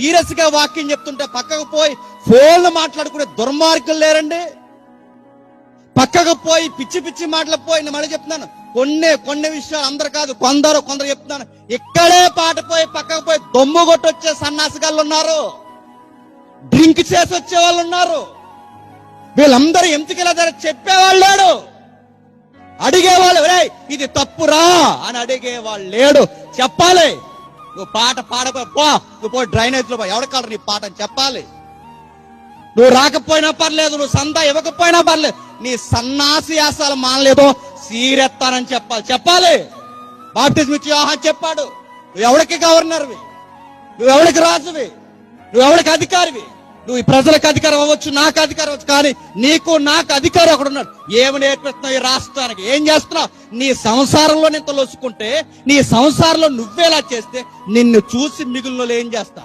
సీరియస్గా వాక్యం చెప్తుంటే పక్కకు పోయి ఫోన్లు మాట్లాడుకునే దుర్మార్గులు లేరండి. పక్కకు పోయి పిచ్చి పిచ్చి మాటలు పోయి నేను మళ్ళీ చెప్తున్నాను. కొన్ని కొన్ని విషయాలు అందరు కాదు కొందరు కొందరు చెప్తున్నాను. ఇక్కడే పాట పోయి పక్కకు పోయి దొమ్ము కొట్టొచ్చే సన్నాసిగాళ్ళు ఉన్నారు. డ్రింక్ చేసి వచ్చే వాళ్ళు ఉన్నారు. వీళ్ళందరూ ఎందుకు చెప్పేవాళ్ళు లేడు? అడిగేవాళ్ళు ఇది తప్పురా అని అడిగేవాళ్ళు లేడు. చెప్పాలి. నువ్వు పాట పాడపో పో. నువ్వు పో డ్రైనేజ్లో పో ఎవరికాడు నీ పాట అని చెప్పాలి. నువ్వు రాకపోయినా పర్లేదు నువ్వు సందా ఇవ్వకపోయినా పర్లేదు. నీ సన్నాసి ఆశాలు మానలేదు సీరెత్తానని చెప్పాలి. చెప్పాలి. బాప్టిజం ఇచ్చి ఆహా చెప్పాడు. నువ్వు ఎవరికి గవర్నర్వి? నువ్వెవడికి రాజువి? నువ్వు అధికారివి? నువ్వు ఈ ప్రజలకు అధికారం అవ్వచ్చు నాకు అధికారం అవ్వచ్చు కానీ నీకు నాకు అధికారం అక్కడ ఉన్నాడు. ఏమి నేర్పిస్తున్నావు ఈ రాష్ట్రానికి? ఏం చేస్తున్నావు? నీ సంసారంలో ఇంత లొసుకుంటే నీ సంసారంలో నువ్వేలా చేస్తే నిన్ను చూసి మిగులు ఏం చేస్తా